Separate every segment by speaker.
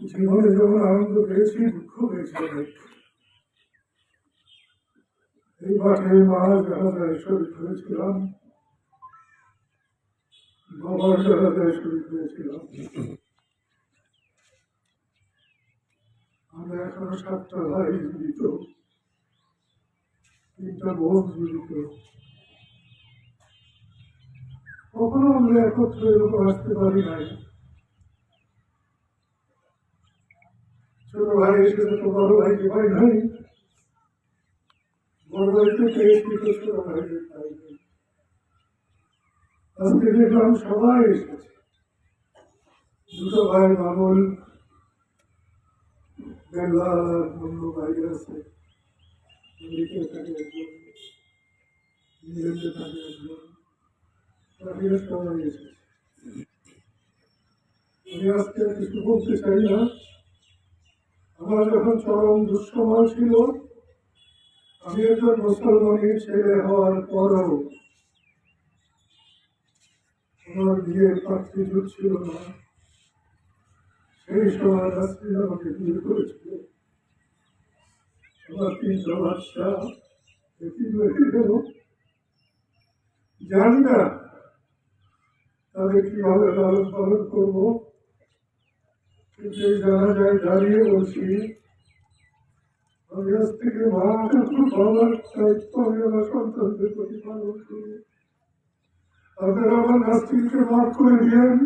Speaker 1: জীবনে যেমন আনন্দ পেয়েছি, দুঃখ পেয়েছি এই মাঠে মা জানাজায় শরীর হয়েছিলাম। বাবার জানাজায় শরীর হয়েছিলাম। আমরা এখনও সাতটা ভাই জীবিত। তিনটা বোন জীবিত কখনো আমরা একত্রে এরকম আসতে পারি নাই। ছোট ভাই এসেছে তো বড় ভাইকে পাই নাই। বড় ভাইকে তো ছোট ভাইকে নাই। আজকে দেখলাম সবাই এসেছে দুটো ভাই মামুল বেলা অন্য বাইরে আছে। আমি আজকে কিছু চাই না আমার যখন চরম দুঃসময় ছিল আমি একজন মুসলমানের ছেলে হওয়ার পরও আমার বিয়ের পাত্রী জুটছিল না সেই সময় রাত্রি আমাকে বিয়ে করেছিল গেল জানি না। তাদের কীভাবে লালন পালন করব? কিন্তু জানা যায়, দাঁড়িয়ে বলছি। থেকে মা বাবার দায়িত্ব আমি আমার সন্তানদের প্রতি করব আপনারা আমার নাস্তিককে মাফ করে দিয়েন।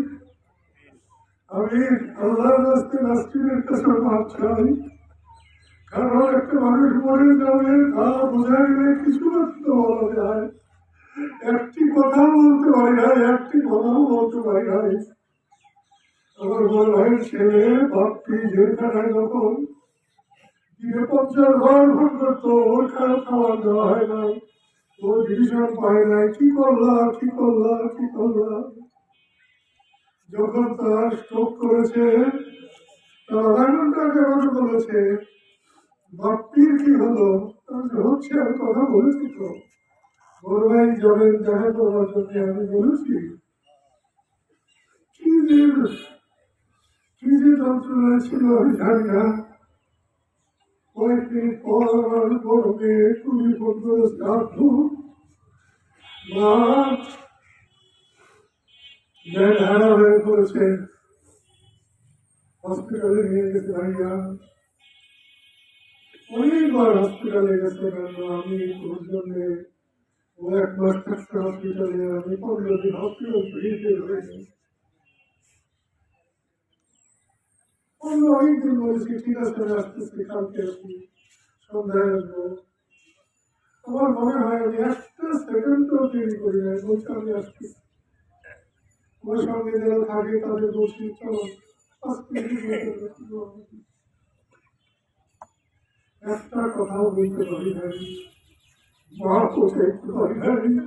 Speaker 1: আমি আল্লাহ রাস্তে নাস্তিকের কাছে মাপ চাই। কারণ একটা মানুষ মরে যাবে তা বোঝাইলে কিছু মাত্র বলা যায়। একটি কথা বলতে পারি না, একটি কথাও বলতে পারি না। আমার বড় ভাইয়ের ছেলে বাপটি জেলখানায় যখন দিনে পঞ্চাশ ঘর ফোন করতো, ওর খারাপ খাবার দেওয়া হয় না ও ডিভিশন পায় নাই, কি করলা কি করলা কি করলা। যখন তার স্ট্রোক করেছে, তার আধা ঘণ্টা কেমন বলেছে? বাপ্পির কি হলো হচ্ছে আমি কথা বলেছি তো। বড় ভাই যাবেন দেখা করার জন্য আমি বলেছি। কি যে কি যে যন্ত্রণা ছিল, আমি জানি না। কয়েকদিন পর আমার বড় জ্ঞান হারা হয়ে পড়েছে। হসপিটালে নিয়ে গেছে ভাইয়া অনেকবার হসপিটালে গেছে আমি ওর জন্য ও এক মাস হসপিটালে আমি পনেরো দিন হসপিটাল ফ্রিতে হয়েছে আমি অনেকদিন বলেছি ঠিক আছে আসতেছি, কালকে আসি, সন্ধ্যায় আসব। আমার মনে হয় আমি একটা সেকেন্ডও দেরি করি নাই, বলছে আমি আসতেছি ওর সঙ্গে যারা থাকে তাদের বলছি, চলো আজকে একটা কথাও বলতে পারি নাই। মা কোথায় একটু পারি নাই।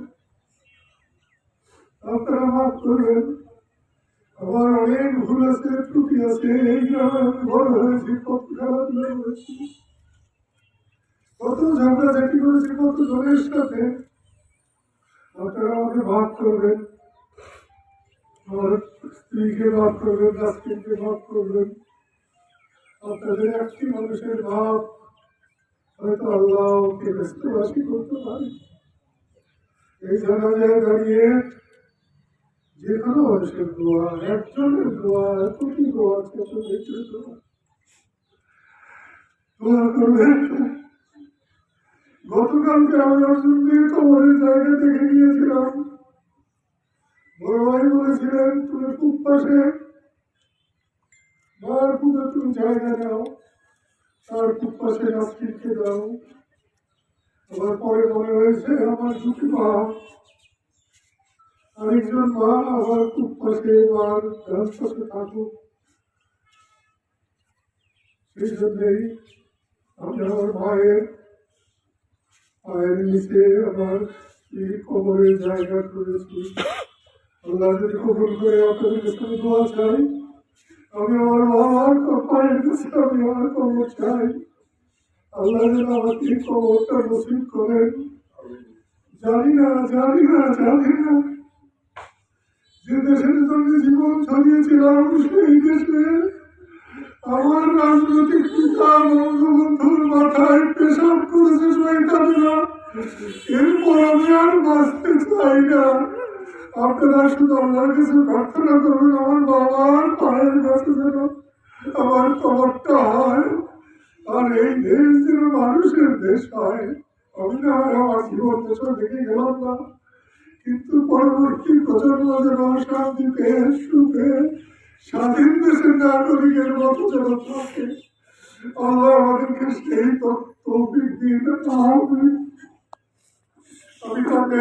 Speaker 1: আপনারা মাফ করবেন, আমার অনেক ভুল আছে, ত্রুটি আছে, এই গ্রামে আমি বড় হয়েছি কত খেলাধুলা করেছি কত ঝগড়াঝাটি করেছি কত জনের সাথে। আপনারা আমাকে মাফ করবেন। আমার স্ত্রীকে মাফ করবেন নাস্তিককে মাফ করবেন। আপনাদের একটি মানুষের ভাব হয়তো আল্লাহ ওকে ব্যস্তবাসী করতে পারে। এই জানাজায় দাঁড়িয়ে যে কোনো মানুষের দোয়া, একজনের দোয়া এতটি দোয়া বেঁচে দোয়া। করবেন? গতকালকে আমি অর্জুন দিয়ে কবরের জায়গা দেখে গিয়েছিলাম। বড় ভাই বলেছিলেন, তুমি খুব পাশে। মার পুজো তুমি জায়গা দাও। তার খুব পাশে নাস্তিককে দাও আবার পরে মনে হয়েছে, আমার দুটি মা। আরেকজন মা আমার খুব পাশে মার ডান পাশে থাকুক। সেই জন্যেই আমি আমার মায়ের পায়ের নিচে আমার এই কবরের জায়গা করেছি আল্লাহ যদি কবুল করে আপনাদের কাছে দোয়া চাই। আমি আমার বাবার পায়ের কাছে আমি আমার জানি না জানি না জানি না। যে দেশের জীবন ছড়িয়েছিলাম সেই দেশে, আমার রাজনৈতিক পিতা বঙ্গবন্ধুর মাথায় পেশাব করেছে শহীদানেরা এরপর আমি আর বাঁচতে চাই না। আপনারা শুধু আল্লাহর কাছে প্রার্থনা করবেন আমার বাবার পায়ের কাছে যেন আমার কবরটা হয়। আর এই দেশ যেন মানুষের দেশ হয়। আমি না আমার জীবন দেশও দেখে গেলাম না। কিন্তু পরবর্তী প্রজন্ম যেন শান্তিতে, সুখে, স্বাধীন দেশের নাগরিকের মতো যেন থাকে। আল্লাহ আমাদেরকে সেই তৌফিক দিয়ে আমি তাকে